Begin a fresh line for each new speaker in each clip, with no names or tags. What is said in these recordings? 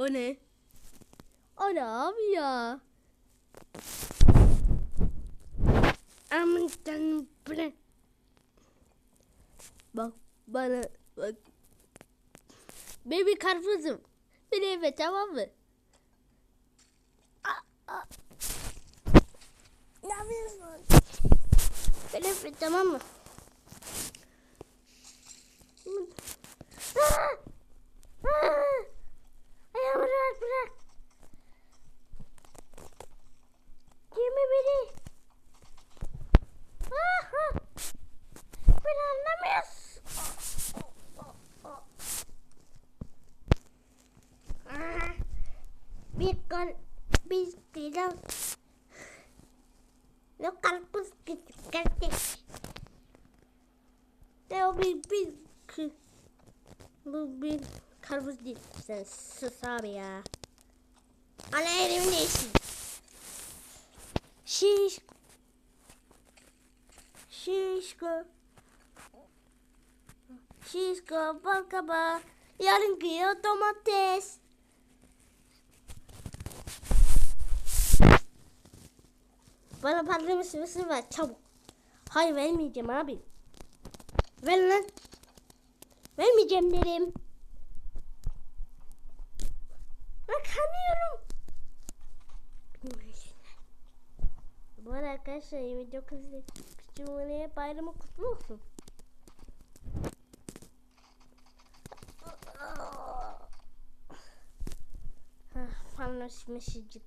O ne? O ne abi ya? Aman tanrım bu ne? Bak bana bak. Baby karpuzum. Beni eve tamam mı? Aa, aa. Ne yapıyorsun? Beni eve tamam mı? Aa! Aa! Ayağımı rahat bırak. Yeme beni. Aha! Beni anlamıyorsun. Aha! Bir kal bir kilo ne karpuz küçük kardeş. Ne o bir bir kı- bu bir karpuz değil. Sen sus abi ya. Ana elimin değişti. Şiş. Şişko. Şişko bal kabağı. Yarın kilo domates. Bana patlamış mısır ver çabuk. Hayır vermeyeceğim abi. Ver lan. Vermeyeceğim dedim. Bak kanıyorum. Bu arada arkadaşlar 29 Cumhuriyet Bayramı kutlu olsun. Ah, Panos mesajı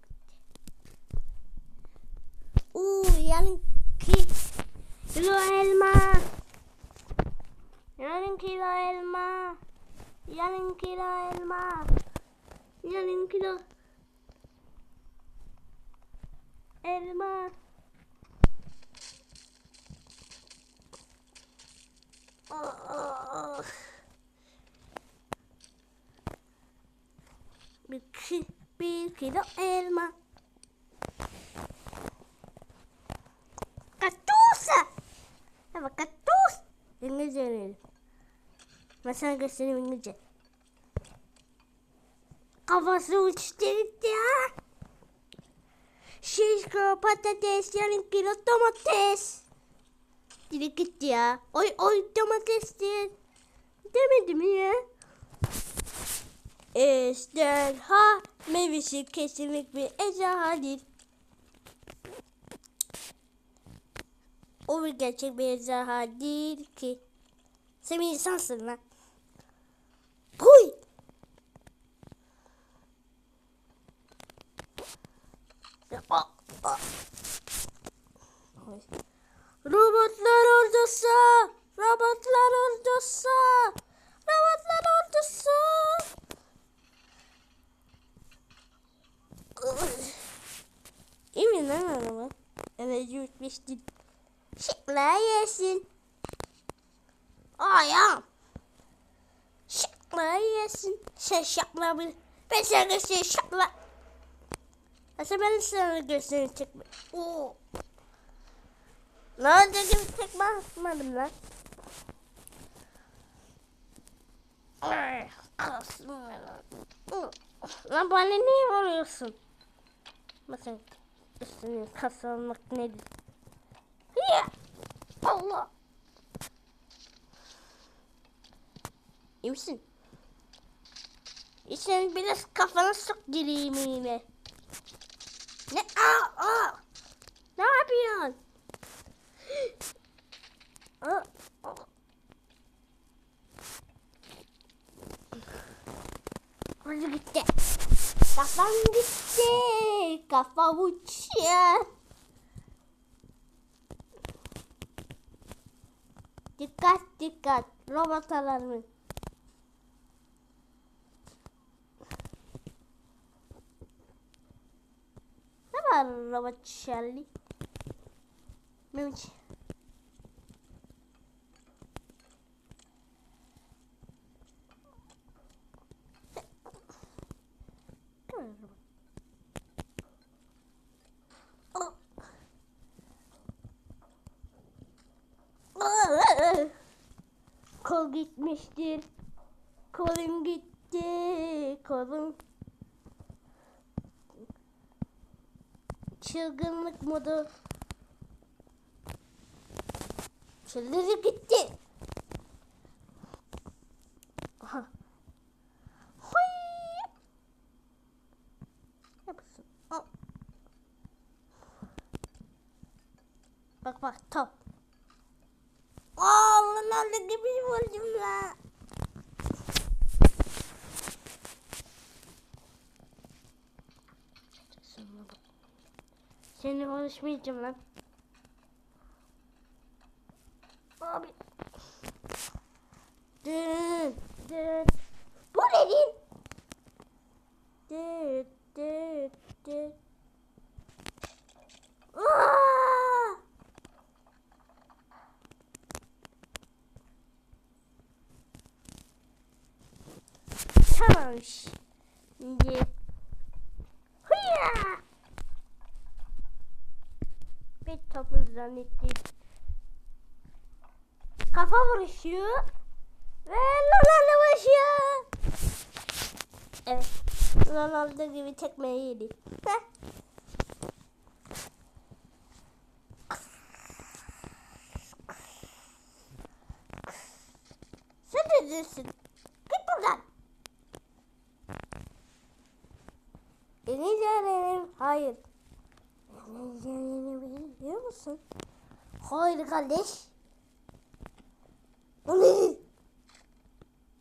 Uuu yarınki kilo elma. Yarın kilo elma. Yarın kilo elma. Yarın kilo elma. Oh. Bir, ki- bir kilo elma. Katusa. Ama katus. İngilizce öğrenelim. Ben sana göstereyim İngilizce. Kafası uçtu ha. Şişko patates, yarım kilo domates. Dili gitti ya. Oy oy domates değil. Demedim ya. Ejderha meyvesi kesinlik bir ejderha değil. O bir gerçek bir ejderha değil ki. Sen bir insansın lan. Huy! Ya, ah, ah. Ay. Robotlar ordusu! Robotlar ordusu! Robotlar ordusu! İyi mi lan araba? Evet yürütmüştüm. Şıkla yesin. Ayağım. Şıkla yesin. Sen şakla bir. Ben sana göstereyim. Aslında ben sana göstereyim çekme. Oo. Lan dedim tek basmadım lan. Lan. Bana niye vuruyorsun? Bakın üstünü kasalmak nedir? Ya! Allah! İyi misin? İşte biraz kafana sok gireyim yine. Ne? Aa, aa! Ne yapıyorsun? Hadi gitti. Kafam gitti. Kafam uçuyor. Dikkat dikkat. Robot alarmı. Ne var robot Charlie? Mehmet. gitmiştir. Kolum gitti, kolum. Çılgınlık modu. Çıldırıp gitti. Aa Ronaldo gibi vurdum la. Seninle konuşmayacağım lan. Abi. Dün, dün. Bu ne din? Dün, dün, dün. Aa! Tamam şimdi. Hıya! Bir topu zannettik. Kafa vuruşu ve Ronaldo vuruşu. Evet. Ronaldo gibi tekmeyi yedi. Sen de değilsin. Git buradan. Beni yenelim. Hayır. Beni yenelim biliyor musun? Hayır kardeş. O ne?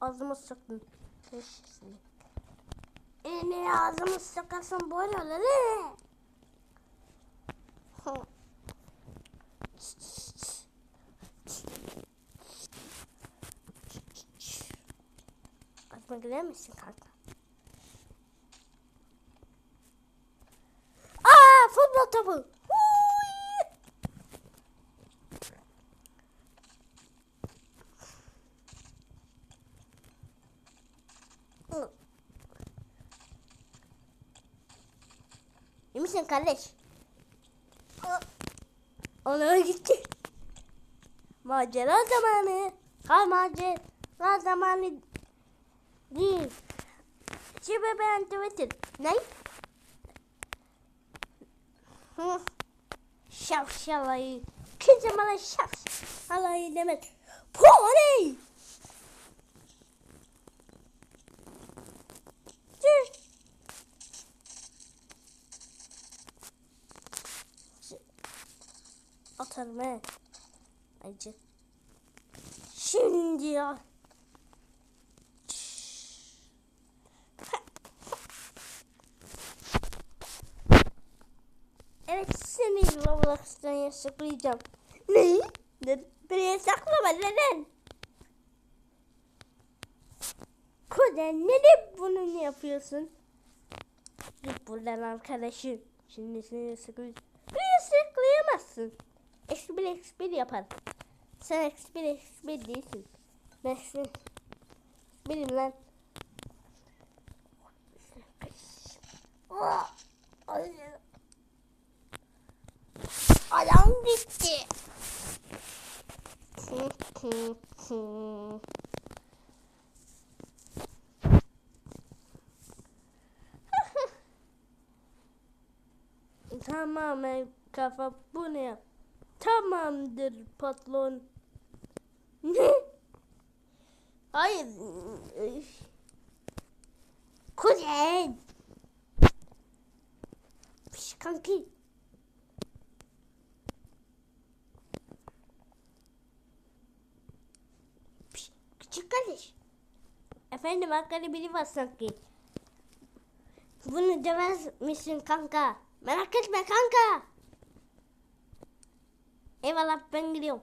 Ağzıma sıktın. Teşekkür E ne ağzıma sıkarsın böyle olur? Hı. Ağzıma girer misin kanka? Misin kardeş? Ona gitti. Macera zamanı. Ha macera zamanı değil. Şimdi ben Twitter. Ne? Hı. Şapşalayı. Kimse bana şapşalayı demez. Pony! Atarım he. Acı. Şimdi ya. Evet seni Roblox'tan yasaklayacağım. Ne? Beni yasaklama neden? Kuzen neden bunu yapıyorsun? Git buradan arkadaşım. Şimdi seni yasaklayacağım. Yasaklayamazsın. Eksi bir eksi bir yapar. Sen eksi bir eksi bir değilsin. Ben eksi birim lan. Adam gitti. Tamamen kafa bu ne? Tamamdır patron. Hayır. Kuzen. Piş kanki. Piş, Küçük kardeş. Efendim arkada biri var sanki. Bunu demez misin kanka? Merak etme kanka. Eyvallah ben gidiyorum.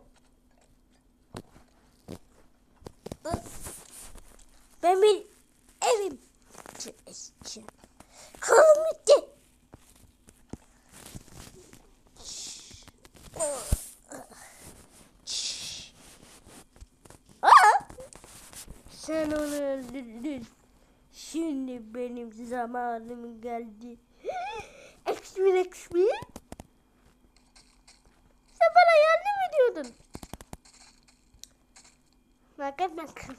Ben bir evim. Kolum gitti. Sen onu öldürdün. Şimdi benim zamanım geldi. Ekspir ekspir. Sen bakın. Bakın bakın.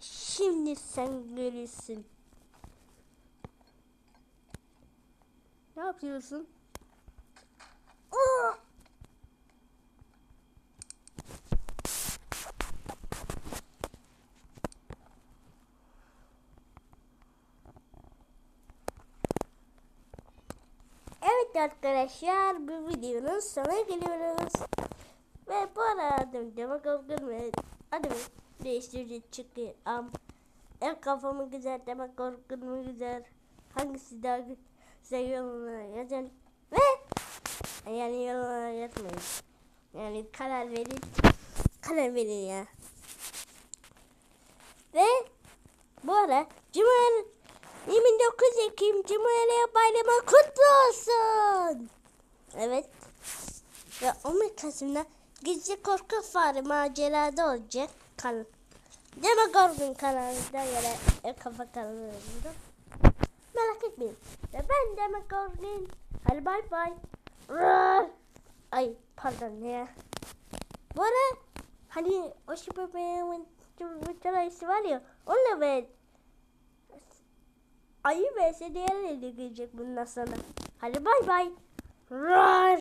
Şimdi sen görürsün. Ne yapıyorsun? Arkadaşlar bu videonun sonuna geliyoruz. Ve bu arada demek korkun adımı değiştirdi çıktı. Am el kafamı güzel korkun mu güzel. Hangisi daha güzel yorumlara yazın. Ve yani yorumlara yazmayın. Yani karar verin. Karar verin ya. Ve bu ara Cuma 29 Ekim Cumhuriyet Bayramı kutlu olsun. Evet. Ve 11 Kasım'da Gizli Korku Fare macerada olacak. Kan Deme Korkun kanalında yere e, kafa kanalında. Merak etmeyin. Ve ben Deme Korkun. Hadi bay bay. Roar. Ay pardon ya. Bu ara hani o bebeğimin bir var ya onunla ben Ayı vs diğerleri gelecek bundan sonra. Hadi bay bay. Roar.